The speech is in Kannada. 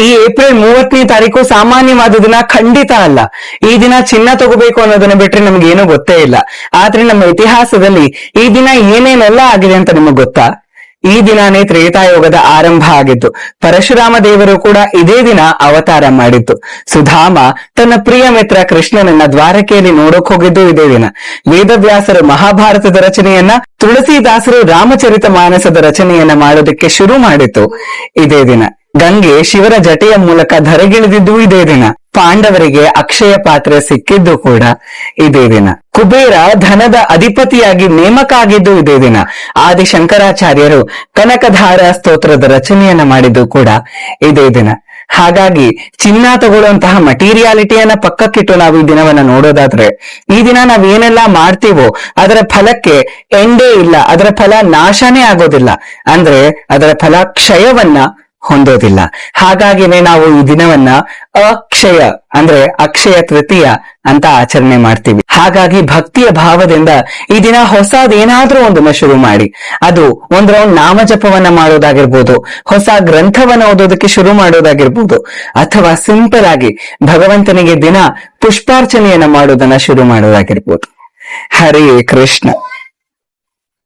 ಈ ಏಪ್ರಿಲ್ ಮೂವತ್ತನೇ ತಾರೀಕು ಸಾಮಾನ್ಯವಾದ ದಿನ ಖಂಡಿತ ಅಲ್ಲ. ಈ ದಿನ ಚಿನ್ನ ತಗೋಬೇಕು ಅನ್ನೋದನ್ನ ಬಿಟ್ರೆ ನಮ್ಗೆ ಏನೂ ಗೊತ್ತೇ ಇಲ್ಲ. ಆದ್ರೆ ನಮ್ಮ ಇತಿಹಾಸದಲ್ಲಿ ಈ ದಿನ ಏನೇನೆಲ್ಲ ಆಗಿದೆ ಅಂತ ನಿಮಗ್ ಗೊತ್ತಾ? ಈ ದಿನಾನೇ ತ್ರೇತಾಯುಗದ ಆರಂಭ ಆಗಿತ್ತು ಪರಶುರಾಮ ದೇವರು ಕೂಡ ಇದೇ ದಿನ ಅವತಾರ ಮಾಡಿತ್ತು ಸುಧಾಮ ತನ್ನ ಪ್ರಿಯ ಮಿತ್ರ ಕೃಷ್ಣನನ್ನ ದ್ವಾರಕೆಯಲ್ಲಿ ನೋಡಕ್ ಹೋಗಿದ್ದು ಇದೇ ದಿನ. ವೇದವ್ಯಾಸರು ಮಹಾಭಾರತದ ರಚನೆಯನ್ನ ತುಳಸಿದಾಸರು ರಾಮಚರಿತ ಮಾನಸದ ರಚನೆಯನ್ನ ಮಾಡೋದಕ್ಕೆ ಶುರು ಮಾಡಿತ್ತು ಇದೇ ದಿನ. ಗಂಗೆ ಶಿವರ ಜಟೆಯ ಮೂಲಕ ಧರೆಗಿಳಿದಿದ್ದು ಇದೇ ದಿನ. ಪಾಂಡವರಿಗೆ ಅಕ್ಷಯ ಪಾತ್ರೆ ಸಿಕ್ಕಿದ್ದು ಕೂಡ ಇದೇ ದಿನ. ಕುಬೇರ ಧನದ ಅಧಿಪತಿಯಾಗಿ ನೇಮಕ ಆಗಿದ್ದು ಇದೇ ದಿನ. ಆದಿ ಶಂಕರಾಚಾರ್ಯರು ಕನಕಧಾರ ಸ್ತೋತ್ರದ ರಚನೆಯನ್ನ ಮಾಡಿದ್ದು ಕೂಡ ಇದೇ ದಿನ. ಹಾಗಾಗಿ ಚಿನ್ನ ತಗೊಳ್ಳುವಂತಹ ಮಟೀರಿಯಾಲಿಟಿಯನ್ನ ಪಕ್ಕಕ್ಕಿಟ್ಟು ನಾವು ಈ ದಿನವನ್ನ ನೋಡೋದಾದ್ರೆ, ಈ ದಿನ ನಾವ್ ಏನೆಲ್ಲಾ ಮಾಡ್ತೀವೋ ಅದರ ಫಲಕ್ಕೆ ಎಂಡೇ ಇಲ್ಲ, ಅದರ ಫಲ ನಾಶನೇ ಆಗೋದಿಲ್ಲ. ಅಂದ್ರೆ ಅದರ ಫಲ ಕ್ಷಯವನ್ನ ಹೊಂದೋದಿಲ್ಲ. ಹಾಗಾಗಿನೇ ನಾವು ಈ ದಿನವನ್ನ ಅಕ್ಷಯ ಅಂದ್ರೆ ಅಕ್ಷಯ ತೃತೀಯ ಅಂತ ಆಚರಣೆ ಮಾಡ್ತೀವಿ. ಹಾಗಾಗಿ ಭಕ್ತಿಯ ಭಾವದಿಂದ ಈ ದಿನ ಹೊಸದೇನಾದ್ರೂ ಒಂದನ್ನ ಶುರು ಮಾಡಿ. ಅದು ಒಂದ್ ರೌಂಡ್ ನಾಮಜಪವನ್ನ ಮಾಡೋದಾಗಿರ್ಬೋದು, ಹೊಸ ಗ್ರಂಥವನ್ನ ಓದೋದಕ್ಕೆ ಶುರು ಮಾಡೋದಾಗಿರ್ಬೋದು, ಅಥವಾ ಸಿಂಪಲ್ ಆಗಿ ಭಗವಂತನಿಗೆ ದಿನ ಪುಷ್ಪಾರ್ಚನೆಯನ್ನ ಮಾಡೋದನ್ನ ಶುರು ಮಾಡೋದಾಗಿರ್ಬೋದು. ಹರೇ ಕೃಷ್ಣ.